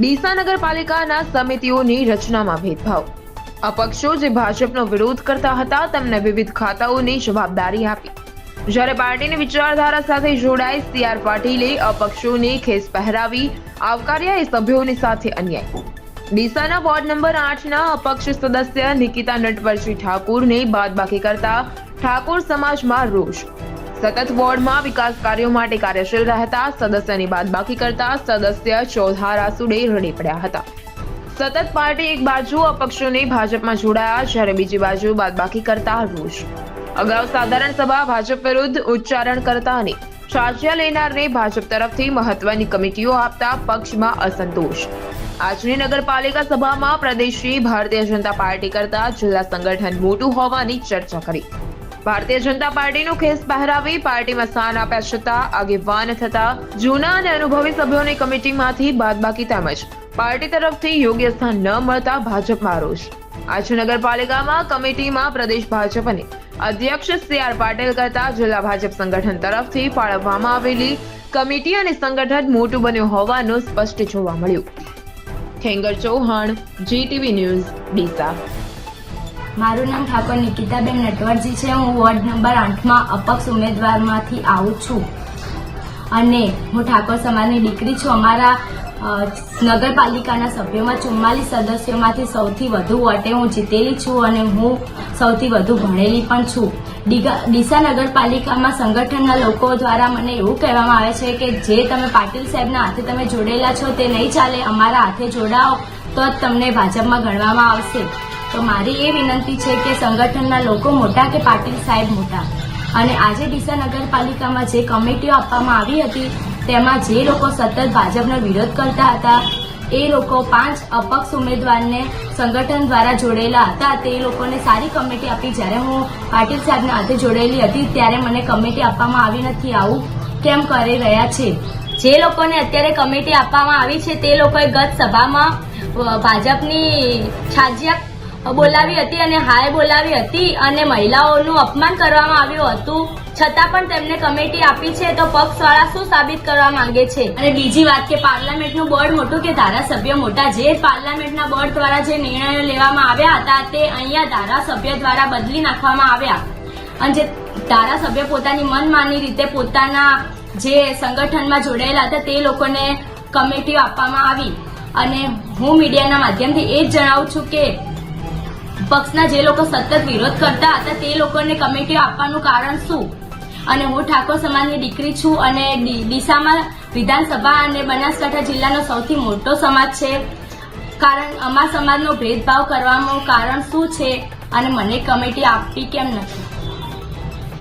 ડીસા નગરપાલિકાના સમિતિઓની રચનામાં ભેદભાવ. અપક્ષો જે ભાજપનો વિરોધ કરતા હતા, તેમને વિવિધ ખાતાઓની જવાબદારી આપી. જ્યારે પાર્ટીની વિચારધારા સાથે જોડાઈ સી આર પાટીલે અપક્ષોને ખેસ પહેરાવી, આવકાર્યા એ સભ્યોની સાથે અન્યાય. ડીસાના વોર્ડ નંબર આઠના અપક્ષ સદસ્ય નિકિતા નટવરજી ઠાકુરને બાદબાકી કરતા ઠાકોર સમાજમાં રોષ સતત વોર્ડમાં વિકાસ કાર્યો માટે કાર્યશીલ રહેતા, સદસ્યની બાદબાકી કરતા સદસ્ય ચૌધાર આસુડે રડી પડ્યા હતા. સતત પાર્ટી એક બાજુ, અપક્ષોને ભાજપમાં જોડાયા, જ્યારે બીજી બાજુ બાદબાકી કરતા રોષ. અગાઉ સાધારણ સભા ભાજપ વિરુદ્ધ ઉચ્ચારણ કરતા અને ચાર્જ્યા લેનારને ભાજપ તરફથી મહત્વની કમિટીઓ આપતા પક્ષમાં અસંતોષ. આજની નગરપાલિકા સભામાં પ્રદેશી ભારતીય જનતા પાર્ટી કરતા જિલ્લા સંગઠન મોટું હોવાની ચર્ચા કરી. ભારતીય જનતા પાર્ટીનો ખેસ પહેરાવી પાર્ટીમાં સ્થાન આપ્યા છતાં આગેવાન થતા જૂના અને અનુભવી સભ્યોની કમિટીમાંથી બાદબાકી તેમજ પાર્ટી તરફથી યોગ્ય સ્થાન ન મળતા ભાજપમાં રોષ આજ નગરપાલિકામાં કમિટીમાં પ્રદેશ ભાજપ અને અધ્યક્ષ સી આર પાટીલ કરતા જિલ્લા ભાજપ સંગઠન તરફથી ફાળવવામાં આવેલી કમિટી અને સંગઠન મોટું બન્યું હોવાનું સ્પષ્ટ જોવા મળ્યું. Khengar Chauhan, GTV news, Deesa. મારું નામ ઠાકોર નિકિતાબેન નટવરજી છે. હું વોર્ડ નંબર આઠમાં અપક્ષ ઉમેદવારમાંથી આવું છું. અને હું ઠાકોર સમાજની દીકરી છું. અમારા નગરપાલિકાના સભ્યોમાં ચુમ્માલીસ સદસ્યોમાંથી સૌથી વધુ વોટે હું જીતેલી છું અને હું સૌથી વધુ ભણેલી પણ છું. ડીસા નગરપાલિકામાં સંગઠનના લોકો દ્વારા મને એવું કહેવામાં આવે છે કે જે તમે પાટીલ સાહેબના હાથે તમે જોડેલા છો તે નહીં ચાલે. અમારા હાથે જોડાઓ તો જ તમને ભાજપમાં ગણવામાં આવશે. તો મારી એ વિનંતી છે કે સંગઠનના લોકો મોટા કે પાટીલ સાહેબ મોટા. અને આજે ડીસા નગરપાલિકામાં જે કમિટીઓ આપવામાં આવી હતી, તેમાં જે લોકો સતત ભાજપનો વિરોધ કરતા હતા, એ લોકો પાંચ અપક્ષ ઉમેદવારને સંગઠન દ્વારા જોડેલા હતા. તે લોકોને સારી કમિટી આપી. જ્યારે હું પાટીલ સાહેબના હાથે જોડેલી હતી, ત્યારે મને કમિટી આપવામાં આવી નથી. આવું કેમ કરી રહ્યા છે? જે લોકોને અત્યારે કમિટી આપવામાં આવી છે, તે લોકોએ ગત સભામાં ભાજપની છાજિયા બોલાવી હતી અને હાય બોલાવી હતી અને મહિલાઓનું અપમાન કરવામાં આવ્યું હતું. છતાં પણ તેમને કમિટી આપી છે તો પક્ષવાળા શું સાબિત કરવા માંગે છે? અને બીજી વાત કે પાર્લામેન્ટનું બોર્ડ મોટું કે ધારાસભ્ય મોટા? જે પાર્લામેન્ટના બોર્ડ દ્વારા જે નિર્ણયો લેવામાં આવ્યા હતા તે અહીંયા ધારાસભ્ય દ્વારા બદલી નાખવામાં આવ્યા. અને જે ધારાસભ્ય પોતાની મનમાની રીતે પોતાના જે સંગઠનમાં જોડાયેલા હતા તે લોકોને કમિટીઓ આપવામાં આવી. અને હું મીડિયાના માધ્યમથી એ જ જણાવું છું કે પક્ષના જે લોકો સતત વિરોધ કરતા હતા, તે લોકોને કમિટી આપવાનું કારણ શું? અને હું ઠાકોર સમાજની દીકરી છું અને ડીસામાં વિધાનસભા અને બનાસકાંઠા જિલ્લાનો સૌથી મોટો સમાજ છે. કારણ અમારા સમાજનો ભેદભાવ કરવાનું કારણ શું છે? અને મને કમિટી આપવી કેમ નથી?